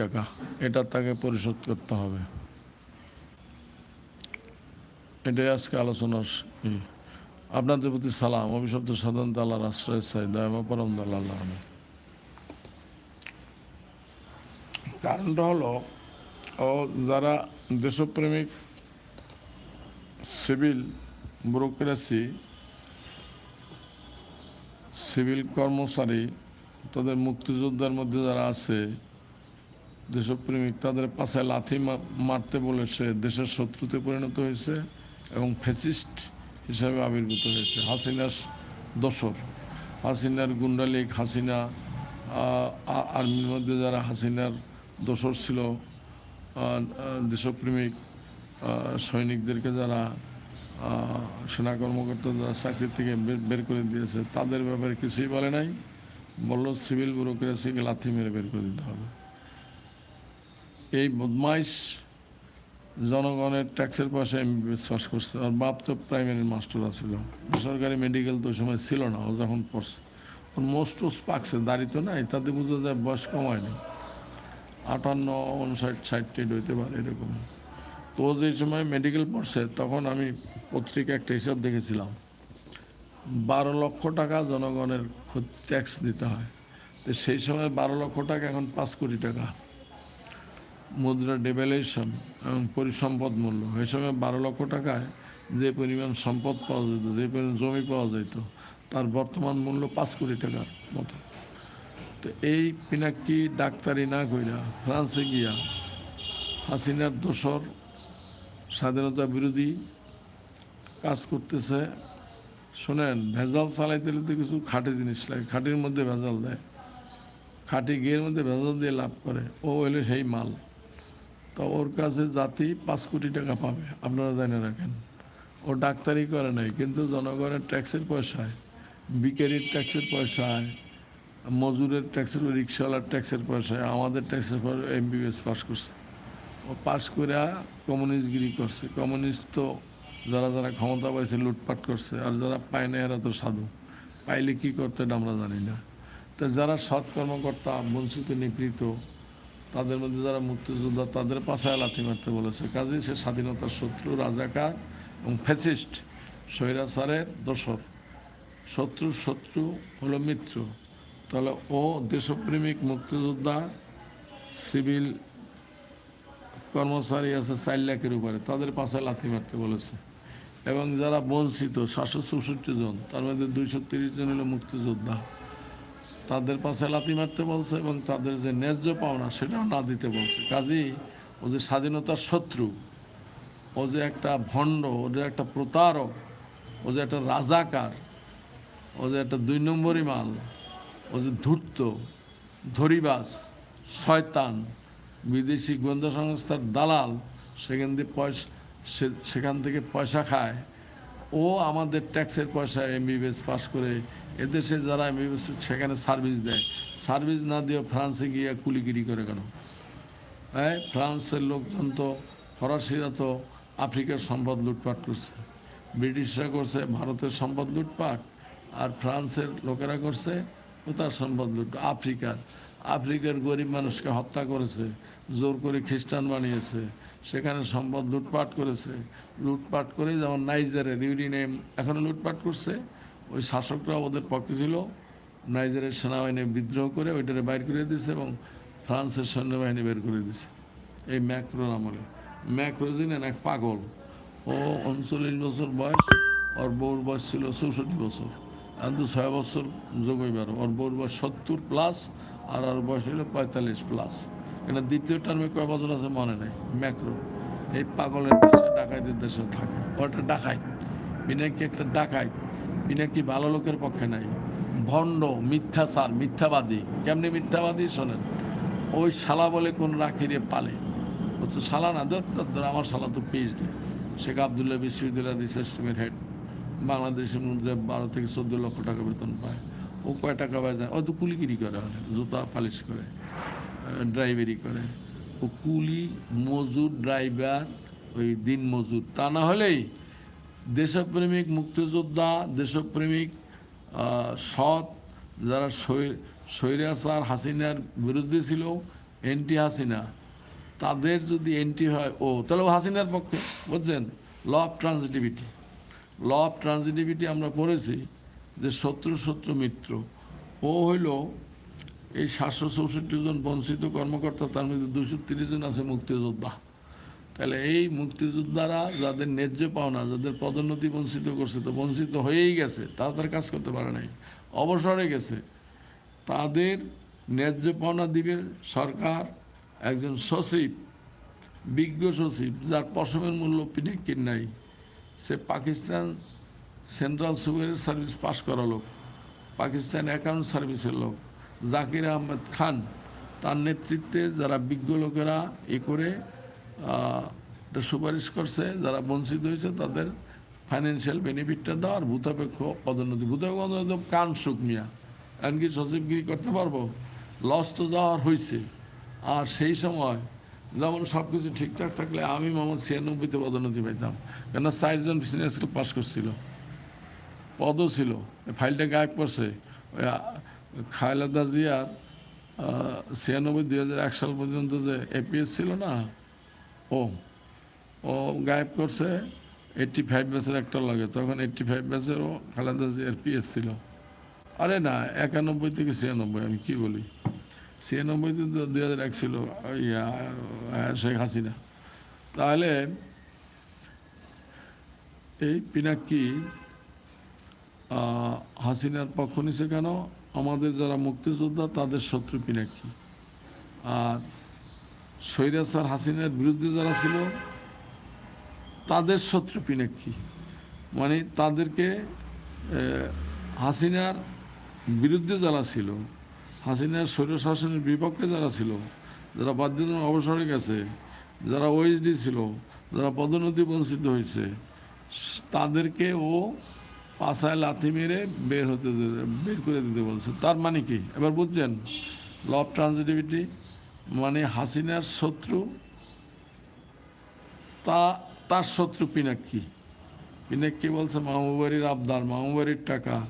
টাকা, এটা তাকে পরিশোধ করতে হবে। এটাই আজকে আলোচনার আপনাদের প্রতি সালাম। অভিশব্দ সাধারণত আল্লাহর আশ্রয় চাই দয়ামা পরম আল্লাহ কারণটা হলো, ও যারা দেশপ্রেমিক, সিভিল ব্যুরোক্রেসি, সিভিল কর্মচারী, তাদের মুক্তিযোদ্ধার মধ্যে যারা আছে দেশপ্রেমিক তাদের পাশে লাথি মারতে বলেছে, দেশের শত্রুতে পরিণত হয়েছে এবং ফেসিস্ট হিসাবে আবির্ভূত হয়েছে। হাসিনার দোসর, হাসিনার গুন্ডালিক, হাসিনা আর্মির মধ্যে যারা হাসিনার দোসর ছিল দেশপ্রেমিক সৈনিকদেরকে যারা সেনা কর্মকর্তা যারা চাকরি থেকে বের করে দিয়েছে, তাদের ব্যাপারে কিছুই বলে নাই। বলল, সিভিল ব্যুরোক্রেসিকে লাথি মেরে বের করে দিতে হবে। এই বদমাইশ জনগণের ট্যাক্সের পয়সা এমবিবিএস পাস করছে। আর বাপ তো প্রাইমারি মাস্টার ছিল। বেসরকারি মেডিকেল তো ওই সময় ছিল না, ও যখন পড়ছে। ওর মোস্ট পাকছে, দাড়ি তো নাই, তাতে বোঝা যায় বয়স কমায়নি আটান্ন, উনষাট, ষাট টেট হইতে পারে এরকম। তো যে সময় মেডিকেল পড়ছে, তখন আমি পত্রিকা একটা হিসাব দেখেছিলাম। বারো লক্ষ টাকা জনগণের ট্যাক্স দিতে হয়। তো সেই সময় বারো লক্ষ টাকা এখন পাঁচ কোটি টাকা। মুদ্রা ডেভ্যালুয়েশন এবং পরিসম্পদ মূল্য। এই সময় বারো লক্ষ টাকায় যে পরিমাণ সম্পদ পাওয়া যেত, যে পরিমাণ জমি পাওয়া যেত, তার বর্তমান মূল্য পাঁচ কোটি টাকার মতো। তো এই পিনাক্কি ডাক্তারি না কইরা ফ্রান্সে গিয়া হাসিনার দোসর স্বাধীনতা বিরোধী কাজ করতেছে। শোনেন, ভেজাল চালাইতে তো কিছু খাঁটি জিনিস লাগে। খাঁটির মধ্যে ভেজাল দেয়। খাঁটি ঘিয়ের মধ্যে ভেজাল দিয়ে লাভ করে। ও হলে সেই মাল। তো ওর কাছে জাতি পাঁচ কোটি টাকা পাবে, আপনারা জানে রাখেন। ও ডাক্তারি করে নাই, কিন্তু জনগণের ট্যাক্সের পয়সায় বিকারির ট্যাক্সের পয়সায়, মজুরের ট্যাক্সের, রিক্সাওয়ালার ট্যাক্সের পয়সায়, আমাদের ট্যাক্সের পয়সা এমবিবিএস পাস করছে। ও পাস করে কমিউনিস্টগিরি করছে। কমিউনিস্ট তো যারা যারা ক্ষমতা পাইছে, লুটপাট করছে, আর যারা পায় না এরা তো সাধু। পাইলে কী করতে আমরা জানি না। তো যারা সৎ কর্মকর্তা, বঞ্চিত, নিপীড়িত তাদের মধ্যে যারা মুক্তিযোদ্ধা, তাদের পাশায় লাথি মারতে বলেছে। কাজেই সে স্বাধীনতার শত্রু, রাজাকার এবং ফ্যাসিস্ট স্বৈরাচারের দোসর। শত্রু শত্রু হলো মিত্র। তাহলে ও দেশপ্রেমিক মুক্তিযোদ্ধা, সিভিল কর্মচারী আছে চার লাখের উপরে, তাদের পাশে লাথি মারতে বলেছে। এবং যারা বঞ্চিত, সাতশো চৌষট্টি জন, তার মধ্যে দুইশো তিরিশ জন হলো মুক্তিযোদ্ধা। তাদের পাশে লাতি মারতে বলছে এবং তাদের যে ন্যায্য পাওনা সেটাও না দিতে বলছে। কাজেই ও যে স্বাধীনতার শত্রু, ও যে একটা ভণ্ড, ও যে একটা প্রতারক, ও যে একটা রাজাকার, ও যে একটা দুই নম্বরই মাল, ও যে ধূর্ত, ধরিবাস, শয়তান, বিদেশি গোয়েন্দা সংস্থার দালাল, সেখান থেকে পয়সা সেখান থেকে পয়সা খায়। ও আমাদের ট্যাক্সের পয়সা এমবিবিএস পাস করে এদেশে যারা সেখানে সার্ভিস দেয়। সার্ভিস না দিয়ে ফ্রান্সে গিয়ে কুলিগিরি করে কেন? হ্যাঁ ফ্রান্সের লোকজন তো, ফরাসিরা তো আফ্রিকার সম্পদ লুটপাট করছে। ব্রিটিশরা করছে, ভারতের সম্পদ লুটপাট, আর ফ্রান্সের লোকেরা করছে তার সম্পদ লুট আফ্রিকার আফ্রিকার গরিব মানুষকে হত্যা করেছে, জোর করে খ্রিস্টান বানিয়েছে, সেখানে সম্পদ লুটপাট করেছে। লুটপাট করে যেমন নাইজারের ইউরিনেম এখনও লুটপাট করছে ওই শাসকরা ওদের পক্ষে ছিল। নাইজারের সেনাবাহিনী বিদ্রোহ করে ওইটারে বাইর করে দিয়েছে এবং ফ্রান্সের সৈন্যবাহিনী বের করে দিয়েছে। এই ম্যাক্রোর আমলে। ম্যাক্রো জিনেন এক পাগল। ও উনচল্লিশ বছর বয়স, ওর বউর বয়স ছিল চৌষট্টি বছর। কিন্তু ছয় বছর যোগইবার ওর বউর বয়স সত্তর প্লাস, আর ওর বয়স হলো পঁয়তাল্লিশ প্লাস। এটা দ্বিতীয় টার্মে কয় বছর আছে মনে নেই। ম্যাক্রো। এই পাগলের দেশে, ডাকাইতের দেশে থাকে। ওটা ডাকাই বিনাকি একটা ডাকাই বিনাকি ভালো লোকের পক্ষে নাই? ভণ্ড মিথ্যা মিথ্যাচার মিথ্যাবাদী। কেমনি মিথ্যাবাদী শোনেন? ওই শালা বলে কোন রাখিরে পালে। ও তো শালা না ধর ধর, আমার শালা তো পিএইচডি শেখ আবদুল্লাহ বিশ্ববিদ্যালয় রিসার্চ টিমের হেড বাংলাদেশের মধ্যে বারো থেকে চোদ্দ লক্ষ টাকা বেতন পায়। ও কয় টাকা পায় যায় ও তো কুলিগিরি করে জুতা পালিশ করে ড্রাইভারি করে। ও কুলি মজুর ড্রাইভার ওই দিন মজুর তা না হলেই দেশপ্রেমিক মুক্তিযোদ্ধা, দেশপ্রেমিক সৎ যারা স্বৈ- স্বৈরাচার হাসিনার বিরুদ্ধে ছিল এন্টি হাসিনা, তাদের যদি এন্ট্রি হয়, ও, তাহলে ও হাসিনার পক্ষে, বুঝছেন? Law of transitivity. Law of transitivity আমরা পড়েছি যে শত্রু শত্রু মিত্র। ও হইল এই সাতশো চৌষট্টি জন বঞ্চিত কর্মকর্তা, তার মধ্যে দুশো তিরিশ জন আছে মুক্তিযোদ্ধা। তাহলে এই মুক্তিযোদ্ধারা যাদের ন্যায্য পাওনা, যাদের পদোন্নতি বঞ্চিত করছে, তো বঞ্চিত হয়েই গেছে, তারা তার কাজ করতে পারে নাই, অবসরে গেছে। তাদের ন্যায্য পাওনা দিবে সরকার, একজন সচিব, বিজ্ঞ সচিব, যার পশমের মূল্য পিনিকির নাই। সে পাকিস্তান সেন্ট্রাল সুগারের সার্ভিস পাশ করা লোক, পাকিস্তান অ্যাকাউন্ট সার্ভিসের লোক, জাকির আহমেদ খান, তার নেতৃত্বে যারা বিজ্ঞ লোকেরা এ করে সুপারিশ করছে, যারা বঞ্চিত হয়েছে তাদের ফাইন্যান্সিয়াল বেনিফিটটা দেওয়ার ভূতাপেক্ষ পদোন্নতি। ভূতাপেক্ষ পদোন্নতি কান সুখ মিয়া। এমনকি সচিবগিরি করতে পারব? লস তো যাওয়ার হয়েছে আর সেই সময় যেমন সব কিছু ঠিকঠাক থাকলে আমি মোহাম্মদ ছিয়ানব্বইতে পদোন্নতি পাইতাম। কেন চারজন সিনিয়র স্কুল পাস করছিল। পদও ছিল। ফাইলটা গায়েব করছে। খালেদা জিয়ার ছিয়ানব্বই দুই হাজার এক সাল পর্যন্ত যে এপিএস ছিল না ও ও গায়েব করছে এইট্টি ফাইভ ব্যাচের একটা লাগে। তখন এইট্টি ফাইভ ব্যাচেরও খালেদা জিয়ার পিএস ছিল। আরে না, একানব্বই থেকে ছিয়ানব্বই, আমি কি বলি? ছিয়ানব্বইতে তো দুই হাজার এক ছিল শেখ হাসিনা। তাহলে এই পিনাক্কি হাসিনার পক্ষ নিছে কেন? আমাদের যারা মুক্তিযোদ্ধা, তাদের শত্রু পিনাক্কি। আর স্বৈরাচার হাসিনার বিরুদ্ধে যারা ছিল, তাদের শত্রু পিনাক্কি মানে তাদেরকে হাসিনার বিরুদ্ধে যারা ছিল, হাসিনার স্বৈর শাসনের বিপক্ষে যারা ছিল, যারা বাধ্যতামূলক অবসরে গেছে, যারা ওএসডি ছিল, যারা পদোন্নতি বঞ্চিত হয়েছে, তাদেরকে ও পাশায় লাথি মেরে বের হতে বের করে দিতে বলছে। তার মানে কি? এবার বুঝছেন ল অফ ট্রান্সিটিভিটি মানে হাসিনার শত্রু, তা, তার শত্রু পিনাক্কি। পিনাক্কি বলছে, মামুবাড়ির আবদার, মামুবাড়ির টাকা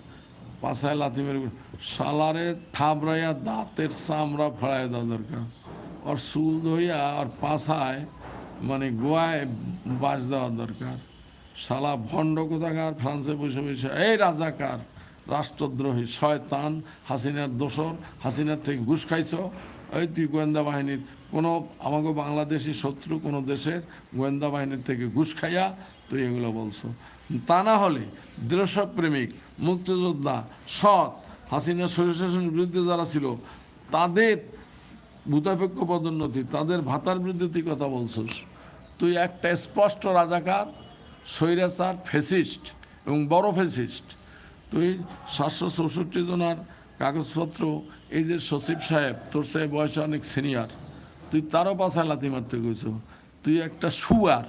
পাশায় লাথি মেরে সালারে থাবড়াইয়া দাঁতের চামড়া ফড়াইয়া দেওয়া দরকার। আর চুল ধরিয়া আর পাশায় মানে গোয়ায় বাস দেওয়া দরকার। শালা ভণ্ড কোথাকার, ফ্রান্সে বসে বসে। এই রাজাকার, রাষ্ট্রদ্রোহী, শয়তান, হাসিনার দোসর হাসিনার থেকে ঘুষ খাইছ এই তুই গোয়েন্দা বাহিনীর। কোনো আমাকে বাংলাদেশি শত্রু কোনো দেশের গোয়েন্দা বাহিনীর থেকে ঘুষ খাইয়া তুই এগুলো বলছো। তা না হলে দেশপ্রেমিক মুক্তিযোদ্ধা, সৎ, হাসিনা স্বৈরশাসনের বিরুদ্ধে যারা ছিল, তাদের ভূতাপেক্ষ পদোন্নতি, তাদের ভাতার বিরুদ্ধে তুই কথা বলছিস। তুই একটা স্পষ্ট রাজাকার, স্বৈরাচার ফেসিস্ট এবং বড় ফেসিস্ট তুই সাতশো চৌষট্টি জনার কাগজপত্র, এই যে সচিব সাহেব, তোর সাহেব বয়সে অনেক সিনিয়র, তুই তারও পাশায় লাথি মারতে গেছ তুই একটা শুয়ার,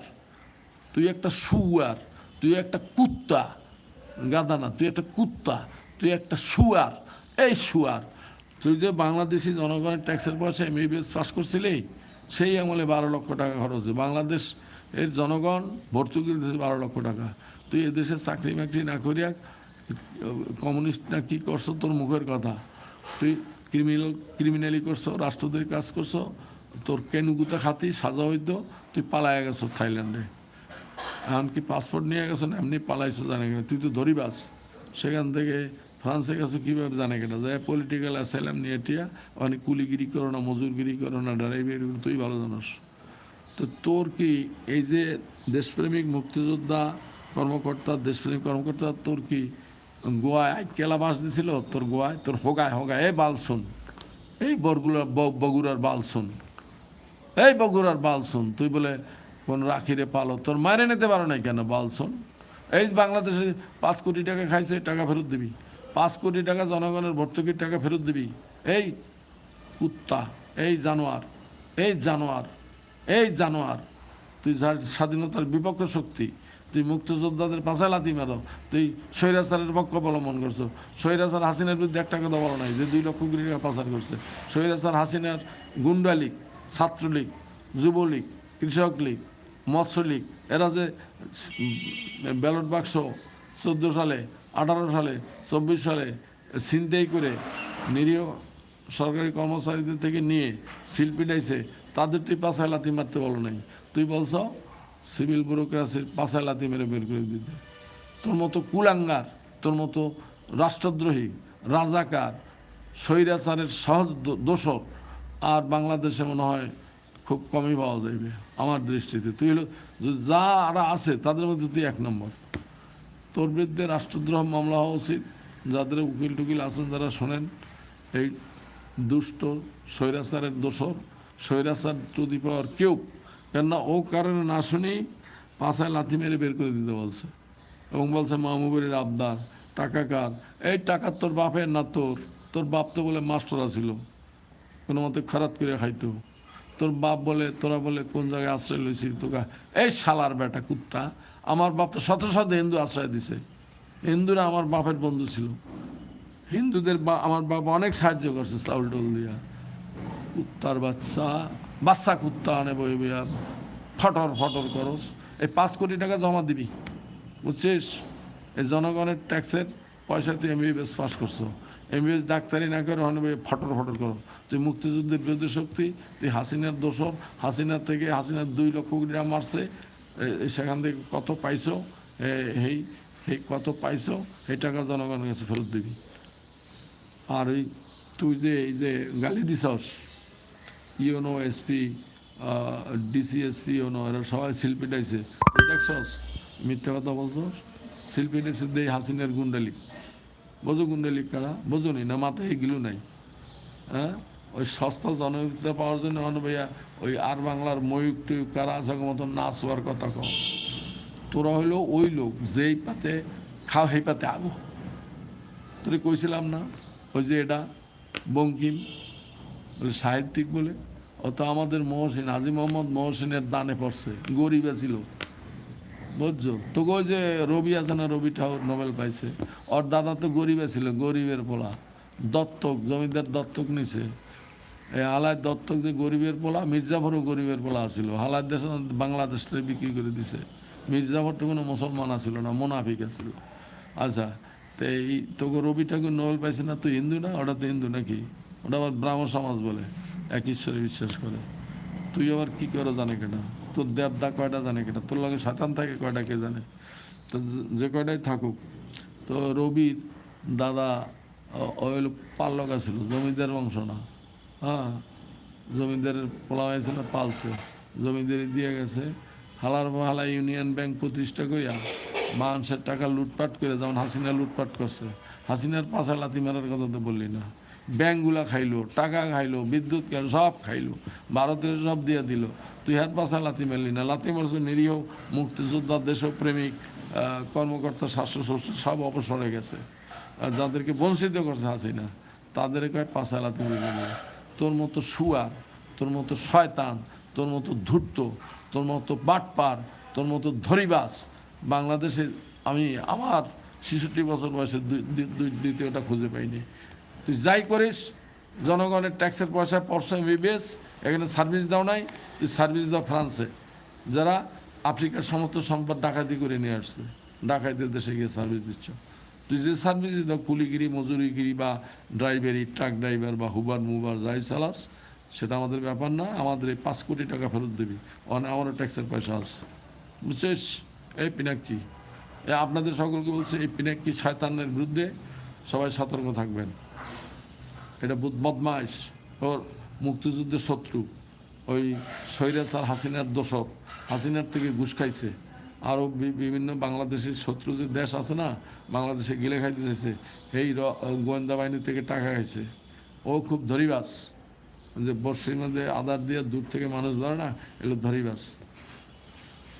তুই একটা শুয়ার, তুই একটা কুত্তা গাদা না, তুই একটা কুত্তা, তুই একটা শুয়ার, এই শুয়ার। তুই যে বাংলাদেশি জনগণের ট্যাক্সের পয়সা এমবিবিএস পাস করছিলি, সেই আমলে বারো লক্ষ টাকা খরচ। বাংলাদেশ এর জনগণ ভর্তুকি দিয়েছে বারো লক্ষ টাকা। তুই এদেশে চাকরি বাকরি না করিয়া কমিউনিস্ট না কি করছ? তোর মুখের কথা। তুই ক্রিমিনাল ক্রিমিনালি করছ রাষ্ট্রদের কাজ করছ, তোর কেনুগুতা খাতি, সাজা হইতো তুই পালায় গেছো থাইল্যান্ডে। এমনকি পাসপোর্ট নিয়ে গেছো না এমনি পালাইছো জানে কিনা? তুই তো ধরিবাস। সেখান থেকে ফ্রান্সে গেছো কীভাবে জানে কিনা? যায় পলিটিক্যাল অ্যাসাইলাম নিয়ে টিয়া অনেক কুলিগিরি করো না, মজুরগিরি করো না ড্রাইভারি তুই ভালো জানোস। তো তোর কি এই যে দেশপ্রেমিক মুক্তিযোদ্ধা কর্মকর্তা, দেশপ্রেমিক কর্মকর্তা, তোর কি গোয়ায় কেলা বাস দিছিল, তোর গোয়ায়, তোর হোগায় হোগায়, এই বালসুন এই বরগুলার, ব- বগুড়ার বালসুন এই বগুড়ার বালসুন তুই বলে কোন রাখিরে পালো। তোর মারে নিতে পারো নাই কেন বালসুন এই বাংলাদেশে পাঁচ কোটি টাকা খাইছে, টাকা ফেরত দিবি। পাঁচ কোটি টাকা জনগণের ভর্তুকির টাকা ফেরত দিবি। এই কুত্তা, এই জানোয়ার এই জানোয়ার এই জানোয়ার, তুই যার স্বাধীনতার বিপক্ষ শক্তি তুই মুক্তিযোদ্ধাদের পাশায় লাথি মারো, তুই স্বৈরাচারের পক্ষ অবলম্বন করছ। স্বৈরাচার হাসিনার বিরুদ্ধে একটা তো বলো নাই যে দুই লক্ষ কোটি টাকা পাচার করছে। স্বৈরাচার হাসিনার গুন্ডা লীগ ছাত্রলীগ, যুবলীগ কৃষক লীগ মৎস্য লীগ এরা যে ব্যালট বাক্স চোদ্দ সালে, আঠারো সালে, চব্বিশ সালে ছিনতাই করে নিরীহ সরকারি কর্মচারীদের থেকে নিয়ে শিল্পী তাদের তুই পাশায় লাথি মারতে বলো নাই। তুই বলছ সিভিল ব্যুরোক্রাসির পাশায় লাথি মেরে বের করে দিতে। তোর মতো কুলাঙ্গার, তোর মতো রাষ্ট্রদ্রোহী, রাজাকার, স্বৈরাচারের সহজ দো- দোষর আর বাংলাদেশে মনে হয় খুব কমই পাওয়া যাইবে আমার দৃষ্টিতে। তুই হলো যারা আছে তাদের মধ্যে তুই এক নম্বর। তোর বিরুদ্ধে রাষ্ট্রদ্রোহ মামলা হওয়া উচিত। যাদের উকিল টুকিল আছেন যারা শোনেন, এই দুষ্ট স্বৈরাচারের দোষর, স্বৈরাচার টুদি পাওয়ার কেউ কেননা ও কারণে না শুনেই পাশায় লাথি মেরে বের করে দিতে বলছে। এবং বলছে মাহমুবের আবদার, টাকা কার? এই টাকা তোর বাপের না তোর? তোর বাপ তো বলে মাস্টার ছিল। কোনো মতে খারাপ করে খাইতো। তোর বাপ বলে, তোরা বলে কোন জায়গায় আশ্রয় লইছি তোকা? এই শালার বেটা, কুত্তা, আমার বাপ তো শত শত হিন্দু আশ্রয় দিছে। হিন্দুরা আমার বাপের বন্ধু ছিল। হিন্দুদের বা, আমার বাবা অনেক সাহায্য করছে চাউল টুল দিয়া। কুত্তার বাচ্চা বাচ্চা কুত্তা আনে বই বইয়া, ফটর ফটর করস। এই পাঁচ কোটি টাকা জমা দিবি, বুঝছিস? এই জনগণের ট্যাক্সের পয়সা তুই এমবিবিএস পাস করছ। এমবিবিএস ডাক্তারি না করে অনেক ফটর ফটর করো। তুই মুক্তিযুদ্ধের বিরোধী শক্তি, তুই হাসিনার দোষর হাসিনার থেকে হাসিনার দুই লক্ষ কোটি টাকা মারছে। সেখান থেকে কত পাইছো? এই এই কত পাইছো? এই টাকা জনগণের কাছে ফেরত দিবি। আর ওই তুই যে, এই যে গালি দিছস ইউনো এসপি ডিসিএসপি ইউনো এরা সবাই শিল্পীটাইছে দেখছস মিথ্যা কথা বলছস শিল্পীটাইছে দেই হাসিনের গুন্ডালি। বোঝো গুন্ডালি কারা? বোঝনি না মাথায় এগুলো নাই। হ্যাঁ ওই সস্তা জনপ্রিয়তা পাওয়ার জন্য মানে ভাইয়া, ওই আর বাংলার ময়ূক টুয়ুক কারা আছে মতো নাচ হওয়ার কথা কম তোরা হইল ওই লোক, যেই পাতে খাও, সেই পাতে আগো। তোরে কইছিলাম না? ওই যে এটা, বঙ্কিম বলে, সাহিত্যিক বলে ও তো আমাদের মহসিন আজি মোহাম্মদ মহসিনের দানে পড়ছে, গরিব ছিল। বুঝছ? তোকে ওই যে রবি আছে না রবি ঠাকুর নোবেল পাইছে। ওর দাদা তো গরিবে ছিল, গরিবের পোলা। দত্তক, জমিদার দত্তক নিছে। এই আলায় দত্তক যে গরিবের পোলা, মির্জাফরও গরিবের পোলা ছিল হালায় দেশ বাংলাদেশটা বিক্রি করে দিছে। মির্জাফর তো কোনো মুসলমান আছিল না, মোনাফিক আছিল। আচ্ছা তো এই তোকে রবি ঠাকুর নোবেল পাইছে না তুই হিন্দু না? ওটা তো হিন্দু নাকি? ওটা আবার ব্রাহ্ম সমাজ বলে, এক ঈশ্বরে বিশ্বাস করে। তুই আবার কি করে জানে কেটা? তোর দেবদা কয়টা জানে কেটা? তোর লগে সাতান থাকে কয়টা কে জানে? তো যে- কয়টাই থাকুক, তো রবির দাদা, ও- ও হলো পাল্লকা ছিল জমিদার বংশ না। হ্যাঁ জমিদারের পোলা হয়েছিল পালছে, জমিদারি দিয়ে গেছে। হালার হালা ইউনিয়ন ব্যাংক প্রতিষ্ঠা করিয়া মানুষের টাকা লুটপাট করে, যেমন হাসিনা লুটপাট করছে। হাসিনার পাশা লাথি মারার কথা তো বললি না। ব্যাংকগুলা খাইলো, টাকা খাইলো, বিদ্যুৎ খাইলো সব খাইলো। ভারতের সব দিয়ে দিল। তুই হাত পাশা লাথি মারলি না। লাথি মারছো নিরীহ মুক্তিযোদ্ধা, দেশপ্রেমিক কর্মকর্তা শ্বশুর, সব অবসরে গেছে। যাদেরকে বঞ্চিত করছে হাসিনা, তাদের কয় পাশা লাথি দিল তোর মতো শুয়ার, তোর মতো শয়তান, তোর মতো ধূর্ত, তোর মতো বাটপার, তোর মতো ধরিবাস, বাংলাদেশে আমি আমার ছেষট্টি বছর বয়সে দ্বিতীয়টা খুঁজে পাইনি। তুই যাই করিস, জনগণের ট্যাক্সের পয়সা পড়ছো এমবিবিএস এখানে সার্ভিস দাও নাই, তুই সার্ভিস দাও ফ্রান্সে। যারা আফ্রিকার সমস্ত সম্পদ ডাকাতি করে নিয়ে আসছে ডাকাতির দেশে গিয়ে সার্ভিস দিচ্ছ। তুই যে সার্ভিস দাও, কুলিগিরি, মজুরিগিরি বা ড্রাইভারি, ট্রাক ড্রাইভার বা হুবার মুবার যাই চালাস, সেটা আমাদের ব্যাপার না, আমাদের এই পাঁচ কোটি টাকা ফেরত দিবি। অনেক আমারও ট্যাক্সের পয়সা আছে। বুঝছিস? এই পিনাক্কি। আপনাদের সকলকে বলছে, এই পিনাক্কি শয়তানের বিরুদ্ধে সবাই সতর্ক থাকবেন। এটা বুদ- বদমাইশ, ওর মুক্তিযুদ্ধের শত্রু। ওই স্বৈরাচার হাসিনার দোষক হাসিনার থেকে ঘুষ খাইছে। আরও বিভিন্ন বাংলাদেশের শত্রু যে দেশ আছে না, বাংলাদেশে গিলে খাইতে চাইছে, এই গোয়েন্দা বাহিনী থেকে টাকা খাইছে। ও খুব ধরিবাস যে বর্ষির মধ্যে আদার দিয়ে দূর থেকে মানুষ ধরে না, এগুলো ধরিবাস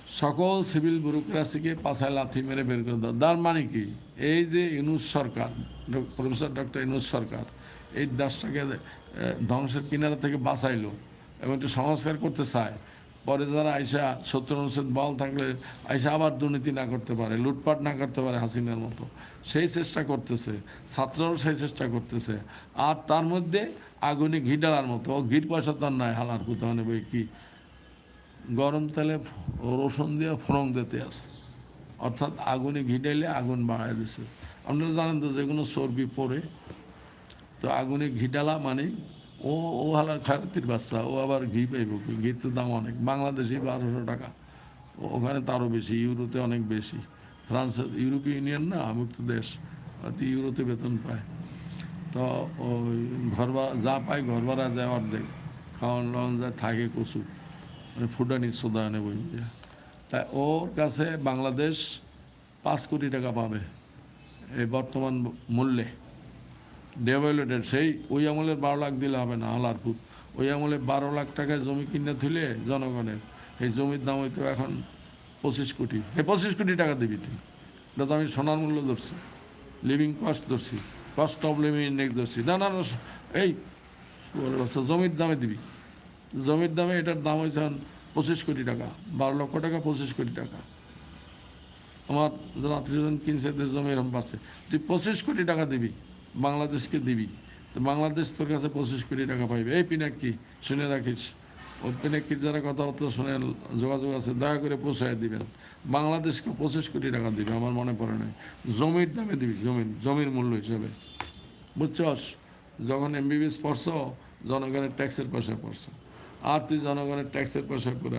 সকল সিভিল ব্যুরোক্রাসিকে পাছায় লাথি মেরে বের করে দাও। তার মানে কি? এই যে ইউনুস সরকার প্রফেসর ডক্টর ইউনুস সরকার এই দেশটাকে আহ, ধ্বংসের কিনারা থেকে বাঁচাইলো এবং একটু সংস্কার করতে চায়। পরে যারা আইসা সত্তর অনুচ্ছেদ বল থাকলে আইসা আবার দুর্নীতি না করতে পারে লুটপাট না করতে পারে হাসিনার মতো। সেই চেষ্টা করতেছে ছাত্ররাও সেই চেষ্টা করতেছে। আর তার মধ্যে আগুনে ঘি ডালার মতো ঘির পয়সা তার নাই হালার কোথাও মানে বই কি? গরম তেলে রসুন দিয়ে ফোড়ন দিতে আছে। অর্থাৎ আগুনে ঘি ডাইলে আগুন বাড়ায় দিছে। আপনারা জানেন তো যে কোনো চর্বি পরে তো আগুনে ঘি ডালা মানে ও ও হালার খারাতির বাচ্চা, ও আবার ঘি পাইব ঘির তো দাম অনেক। বাংলাদেশে বারোশো টাকা। ওখানে তারও বেশি, ইউরোতে অনেক বেশি। ফ্রান্সের ইউরোপীয় ইউনিয়ন না মুক্ত দেশ অতি ইউরোতে বেতন পায়। তো ওই ঘর যা পায় ঘর ভাড়া যায় অর্ধেক। খাওয়ান লাওয়ান যায়, থাকে কচু। মানে ফুটানি সোদানে বই তাই ওর কাছে বাংলাদেশ পাঁচ কোটি টাকা পাবে, এই বর্তমান মূল্যে। ডেভেলপেড সেই ওই আমলের বারো লাখ দিলে হবে না, আলার পুত। ওই আমলে বারো লাখ টাকায় জমি কিনে থুলে জনগণের, এই জমির দাম হয়তো এখন পঁচিশ কোটি। এই পঁচিশ কোটি টাকা দিবি তুই। এটা তো আমি সোনার মূল্য ধরছি লিভিং কস্ট ধরছি কস্ট অফ লিভিং ইন্ডেক্স ধরছি। না না এই জমির দামে দিবি। জমির দামে এটার দাম হয়েছে পঁচিশ কোটি টাকা, বারো লক্ষ টাকা, পঁচিশ কোটি টাকা। আমার যারা আত্মীয়জন কিনছে জমি এরকম পাচ্ছে তুই পঁচিশ কোটি টাকা দিবি। বাংলাদেশকে দিবি। তো বাংলাদেশ তোর কাছে পঁচিশ কোটি টাকা পাইবে। এই পিনাক্কি শুনে রাখিস। ওই পিনাক্কির যারা কথাবার্তা শুনে যোগাযোগ আছে, দয়া করে পৌঁছায় দিবেন। বাংলাদেশকে পঁচিশ কোটি টাকা দিবে, আমার মনে পড়ে নাই। জমির দামে দিবি, জমির জমির মূল্য হিসেবে। বুঝছস? যখন এমবিবিএস পড়ছ, জনগণের ট্যাক্সের পয়সা পড়ছো। আর তুই জনগণের ট্যাক্সের পয়সা করে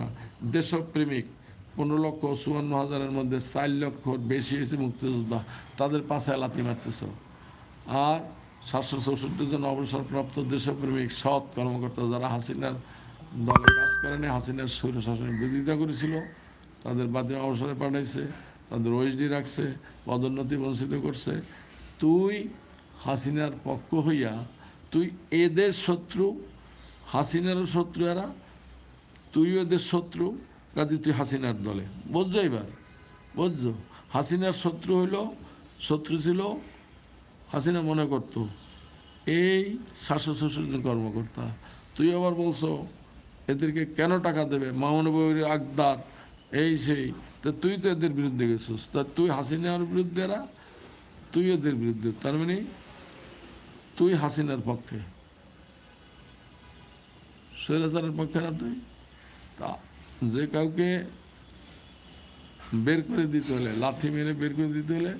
দেশপ্রেমিক, পনেরো লক্ষ চুয়ান্ন হাজারের মধ্যে চার লক্ষ বেশি হয়েছে মুক্তিযোদ্ধা। তাদের পাশে লাথি মারতেছ। আর সাতশো চৌষট্টি জন অবসরপ্রাপ্ত দেশপ্রেমিক সৎ কর্মকর্তা যারা হাসিনার দলে কাজ করেনি, হাসিনার স্বৈর শাসনের বিরোধিতা করেছিল, তাদের বাদে অবসরে পাঠাইছে, তাদের ওএসডি রাখছে, পদোন্নতি বঞ্চিত করছে। তুই হাসিনার পক্ষ হইয়া, তুই এদের শত্রু, হাসিনারও শত্রু এরা তুই এদের শত্রু, কাজে তুই হাসিনার দলে। বুঝছ এবার? বুঝছ? হাসিনার শত্রু হইল, শত্রু ছিল হাসিনা মনে করতো, এই শাসক শ্বশুর কর্মকর্তা, তুই আবার বলছো এদেরকে কেন টাকা দেবে? মামনবীর আকদার, এই সেই, তা তুই তো এদের বিরুদ্ধে গেছিস, তা তুই হাসিনার বিরুদ্ধে এরা তুই এদের বিরুদ্ধে, তার মানে তুই হাসিনার পক্ষে। স্বৈরাচারের পক্ষে না তুই? তা যে কাউকে বের করে দিতে হলে, লাথি মেরে বের করে দিতে হলে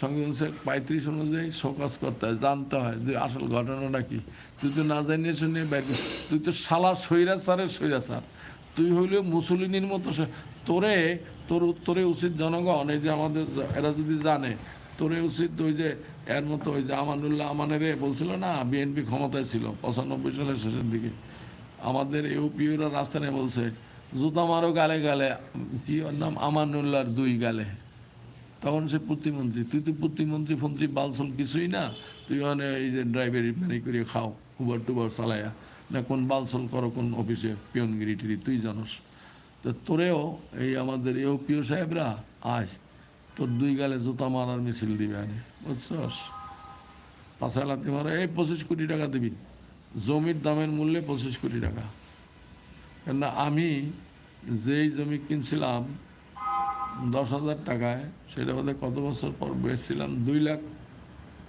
সংবিধান পঁয়ত্রিশ অনুযায়ী শোকাস করতে হয়, জানতে হয় যে আসল ঘটনাটা কি। তুই তো না জানিয়ে শুনে বাইর তুই তো শালা স্বৈরাচারের স্বৈরাচার তুই হইলে মুসলিনীর মতো তোরে, তোর তোরে উচিত জনগণ, এই যে আমাদের এরা যদি জানে, তোরে উচিত ওই যে এর মতো ওই যে আমানুল্লাহ আমানেরে বলছিল না, বিএনপি ক্ষমতায় ছিল পঁচানব্বই সালের শেষের দিকে। আমাদের ইউপিওরা রাস্তায় বলছে, জুতা মারো গালে গালে, কি ওর নাম? আমানুল্লাহর দুই গালে। তখন সে প্রতিমন্ত্রী, তুই তো প্রতিমন্ত্রী, ফন্ত্রী, বালসল কিছুই না। তুই মানে এই যে ড্রাইভারি মানে করে খাও উবার টুবার চালায়া। না, কোন বালসল করো, কোন অফিসে পিয়নগিরি টিরি, তুই জানোস। তো তোরেও এই আমাদের এও পিও সাহেবরা, আয়, তোর দুই গালে জুতা মারার মিছিল দিবে আনে, বুঝছস? পাশা লাতি মারা, এই পঁচিশ কোটি টাকা দিবি। জমির দামের মূল্যে পঁচিশ কোটি টাকা। কেননা আমি যেই জমি কিনছিলাম দশ হাজার টাকায়, সেটা বোধহয় কত বছর পর বেচছিলাম? দুই লাখ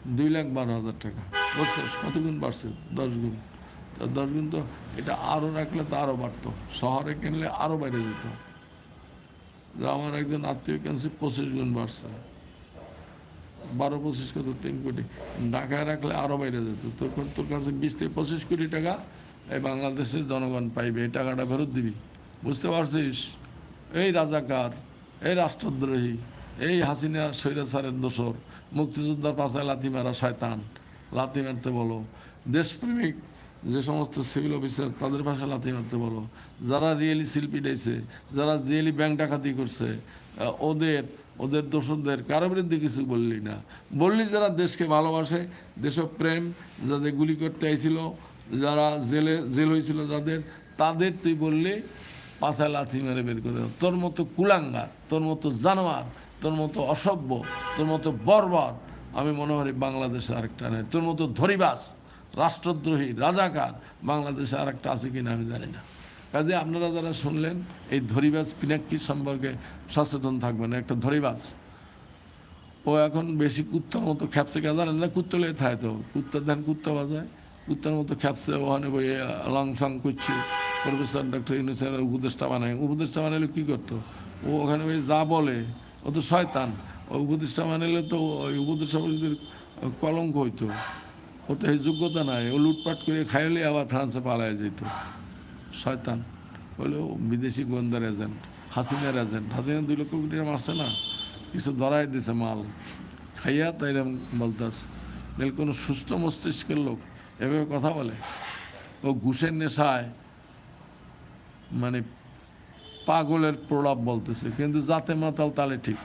দুই লাখ বারো হাজার টাকা। বুঝছিস? কত গুণ বাড়ছে? দশ গুণ তা দশ গুণ তো এটা আরও রাখলে তো আরও বাড়তো। শহরে কিনলে আরও বাইরে যেত। যে আমার একজন আত্মীয় কিনছে পঁচিশ গুণ বাড়ছে। বারো, পঁচিশ কত? তিন কোটি। ঢাকায় রাখলে আরও বাইরে যেত। তখন তোর কাছে বিশ থেকে পঁচিশ কোটি টাকা এই বাংলাদেশের জনগণ পাইবে। এই টাকাটা ফেরত দিবি। বুঝতে পারছিস? এই রাজাকার। এই রাষ্ট্রদ্রোহী, এই হাসিনা স্বৈরাচারের দোসর মুক্তিযোদ্ধার পাশায় লাথি মারা শয়তান, লাথি মারতে বলো। দেশপ্রেমিক যে সমস্ত সিভিল অফিসার, তাদের ভাষা লাথি মারতে বলো। যারা রিয়েলি শিল্পী ডাইছে যারা রিয়েলি ব্যাংক ডাকাতি করছে ওদের ওদের দোষদের কারও বিরুদ্ধে কিছু বললি না। বললি যারা দেশকে ভালোবাসে, দেশপ্রেম, যাদের গুলি করতে আইছিল, যারা জেলে, জেল হয়েছিল যাদের, তাদের তুই বললি পাশায় লাথি মেরে বের করে। তোর মতো কুলাঙ্গার, তোর মতো জানোয়ার, তোর মতো অসভ্য, তোর মতো বর্বর, আমি মনে করি বাংলাদেশে আরেকটা নেই। তোর মতো ধরিবাস, রাষ্ট্রদ্রোহী, রাজাকার, বাংলাদেশে আরেকটা আছে কিনা আমি জানি না। কাজে আপনারা যারা শুনলেন, এই ধরিবাস পিনাক্কি সম্পর্কে সচেতন থাকবেন, একটা ধরিবাস। ও এখন বেশি কুত্তার মতো খ্যাপসে জানেন না? কুত্তা লেগে থাকে তো। কুত্তার ধান কুত্তা বাজায়। কুত্তার মতো খ্যাপসে ওখানে বই লং সং করছে। প্রফেসর ডক্টর ইউনুসের উপদেষ্টা বানায়। উপদেষ্টা বানাইলে কী করতো? ও ওখানে ওই যা বলে, ও তো শয়তান। ও উপদেষ্টা বানাইলে তো ওই উপদেষ্টা পরিষদের কলঙ্ক হইতো। ওর তো যোগ্যতা নাই। ও লুটপাট করে খাইলে আবার ফ্রান্সে পালায় যেত শয়তান। বলে ও বিদেশি গোয়েন্দার এজেন্ট, হাসিনার এজেন্ট। হাসিনা দুই লক্ষ কোটি টাকা মারছে না? কিছু ধরাই দিছে মাল। খাইয়া তাই এরকম বলতেছে কোনো সুস্থ মস্তিষ্কের লোক এভাবে কথা বলে? ও ঘুষের নেশায় পাগলের প্রলাপ বলতেছে, কিন্তু যাতে মাতাল তালে ঠিক।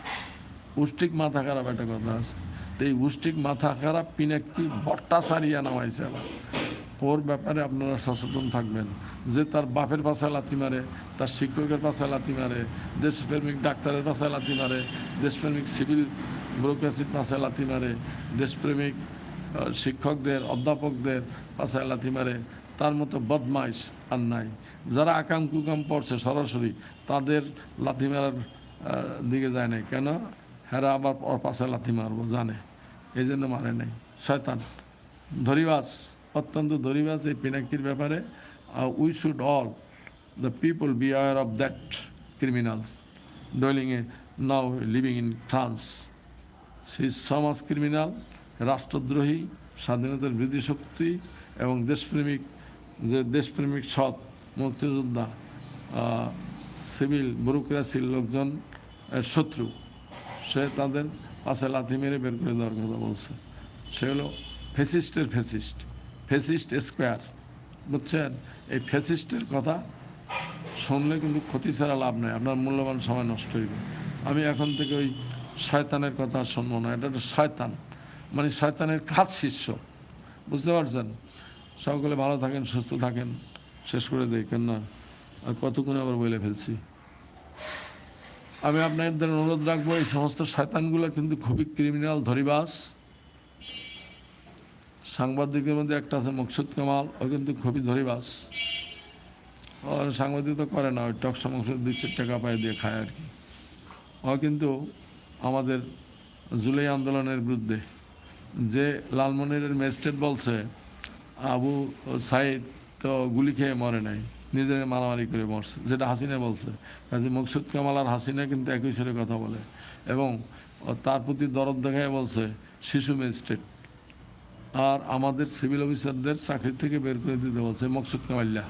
উষ্টিক মাথা খারাপ একটা কথা আছে। তো এই উষ্টিক মাথা খারাপ পিনাকি বট্টা সারিয়া নামাইছে আবার? ওর ব্যাপারে আপনারা সচেতন থাকবেন যে তার বাপের পাশে লাথি মারে, তার শিক্ষকের পাশে লাথি মারে, দেশপ্রেমিক ডাক্তারের পাশে লাথি মারে, দেশপ্রেমিক সিভিল ব্যুরোক্রেসির পাশে লাথি মারে, দেশপ্রেমিক শিক্ষকদের, অধ্যাপকদের পাশে লাথি মারে তার মতো বদমাইশ আর নাই। যারা আকাম কুকাম পড়ছে সরাসরি, তাদের লাথি মারার দিকে যায় নাই। কেন? হেরা আবার ওর পাশে লাথি মারবো, জানে। এই জন্য মারে নাই। শয়তান। ধরিবাস, অত্যন্ত ধরিবাস এই পিনাকির ব্যাপারে। We should all the people be aware of that criminals dwelling a now living in France সেই সমাজ ক্রিমিনাল রাষ্ট্রদ্রোহী, স্বাধীনতার বিরোধী শক্তি এবং দেশপ্রেমিক যে দেশপ্রেমিক সৎ মুক্তিযোদ্ধা সিভিল ব্যুরোক্রেসির লোকজন শত্রু, সে তাদের পাশে লাথি মেরে বের করে দেওয়ার কথা বলছে। সে হলো ফেসিস্টের ফেসিস্ট ফেসিস্ট স্কোয়ার। বুঝছেন? এই ফেসিস্টের কথা শুনলে কিন্তু ক্ষতি ছাড়া লাভ নেই, আপনার মূল্যবান সময় নষ্ট হইবে। আমি এখন থেকে ওই শয়তানের কথা শুনব না, এটা একটা শয়তান। মানে শয়তানের খাত শিষ্য। বুঝতে পারছেন? সকলে ভালো থাকেন, সুস্থ থাকেন। শেষ করে দেখেন না আর কতক্ষণে আবার বলে ফেলছি? আমি আপনাদের অনুরোধ রাখব, এই সমস্ত শয়তানগুলো কিন্তু খুবই ক্রিমিনাল ধরিবাস সাংবাদিকের মধ্যে একটা আছে মকসুদ কামাল, ও কিন্তু খুবই ধরিবাস ও সাংবাদিকতা করে না, ওই টকশো মাংস দুই চার টাকা পায়ে দিয়ে খায় আর কি। ও কিন্তু আমাদের জুলাই আন্দোলনের বিরুদ্ধে যে লালমনিরের ম্যাজিস্ট্রেট বলছে আবু সাইদ তো গুলি খেয়ে মরে নাই, নিজের মারামারি করে মরছে, যেটা হাসিনা বলছে। কাজে মকসুদ কামাল আর হাসিনা কিন্তু একই সুরে কথা বলে এবং তার প্রতি দরদ দেখায় বলছে, শিশু ম্যাজিস্ট্রেট, আর আমাদের সিভিল অফিসারদের চাকরি থেকে বের করে দিতে বলছে মকসুদ কামাল্লা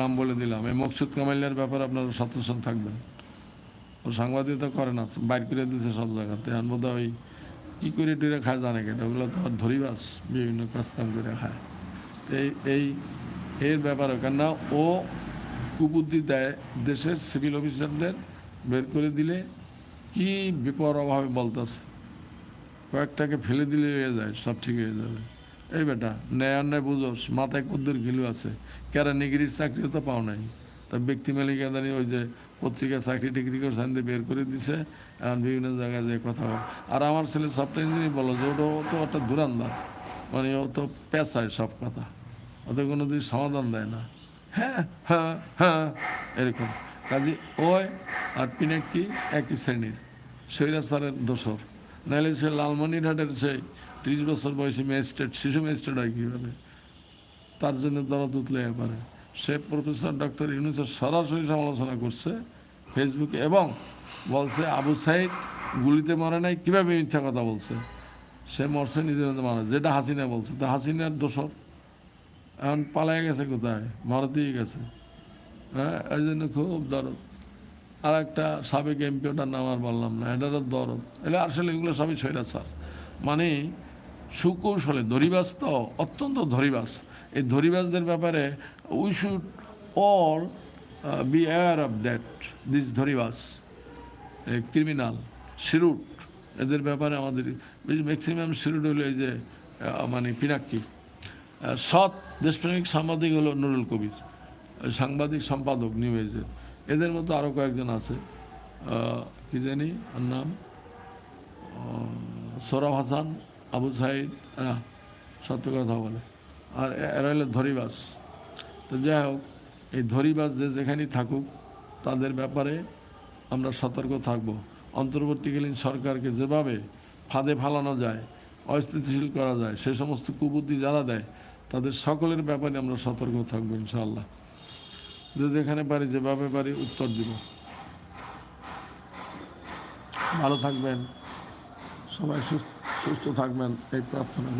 নাম বলে দিলাম। এই মকসুদ কামাল্লার ব্যাপারে আপনারা সচেতন থাকবেন। ও সাংবাদিকতা করে না বাইর করে দিচ্ছে সব জায়গাতে। এখন বোধ ওই কী করে টুরে খায় জানে কেন? ওগুলো তো ধরিবাস বিভিন্ন কাজ কাম করে খায়। তো এই এর ব্যাপারে, কেননা ও কুবুদ্ধি দেয় দেশের সিভিল অফিসারদের বের করে দিলে কি বিপরভাবে বলতেছে? কয়েকটাকে ফেলে দিলে হয়ে যায়, সব ঠিক হয়ে যাবে। এই বেটা, ন্যায় অন্যায় বুঝোস, মাথায় কদ্দুর ঘিলু আছে। কেরা নিগিরির চাকরিও তো পাও নাই। তা ব্যক্তি মালিকাদারি ওই যে পত্রিকা চাকরি টাকরি করে সাইন বের করে দিছে, এখন বিভিন্ন জায়গায় যে কথা আর আমার ছেলে সফটওয়্যার ইঞ্জিনিয়ার বলো যে, ওটা তো একটা দুরান্দার মানে ও তো পেশায় সব কথা। ওতে কোনো দিন সমাধান দেয় না। হ্যাঁ হ্যাঁ হ্যাঁ এরকম। কাজে ওই আর পিনাকি একই শ্রেণির। স্বৈরাচারের দোসর নাহলে সে লালমনিরহাটের সেই ত্রিশ বছর বয়সী ম্যাজিস্ট্রেট, শিশু ম্যাজিস্ট্রেট হয় কীভাবে? তার জন্য দরদ উতলে পারে সে প্রফেসর ডক্টর ইউনুসের সরাসরি সমালোচনা করছে ফেসবুকে এবং বলছে, আবু সাইদ গুলিতে মরে নাই, কীভাবে মিথ্যা কথা বলছে? সে মরছে নিজের মধ্যে মারা যেটা হাসিনা বলছে। তা হাসিনার দোষর, এখন পালাই গেছে কোথায়? ভারতেই গেছে। হ্যাঁ এই জন্য খুব দরদ। আর একটা সাবেক এমপি ওটার নাম আর বললাম না এটারও দরদ। এলে আসলে এগুলো সবই স্বৈরাচার। মানে সুকৌশলে ধরিবাস তো অত্যন্ত ধরিবাস এই ধরিবাসদের ব্যাপারে we should all be aware of that this ধরিবাস criminal শিরুট এদের ব্যাপারে আমাদের ম্যাক্সিমাম শিরুট হলো এই যে মানে পিনাক্কি আহ, সৎ দেশপ্রেমিক সাংবাদিক হলো নুরুল কবির সাংবাদিক সম্পাদক নিউজের এদের মতো আরও কয়েকজন আছে। কি জানি নাম? সোরাব হাসান আবু সাইদ সত্য কথা বলে। আর এরা হলো ধরিবাস। তো যাই হোক, এই ধরিবাস যে যেখানেই থাকুক, তাদের ব্যাপারে আমরা সতর্ক থাকব। অন্তর্বর্তীকালীন সরকারকে যেভাবে ফাঁদে ফালানো যায়, অস্থিতিশীল করা যায়, সে সমস্ত কুবুদ্ধি যারা দেয়, তাদের সকলের ব্যাপারে আমরা সতর্ক থাকব ইনশাআল্লাহ। যে যেখানে পারি, যেভাবে পারি উত্তর দিব। ভালো থাকবেন, সবাই সুস্থ সুস্থ থাকবেন, এই প্রার্থনা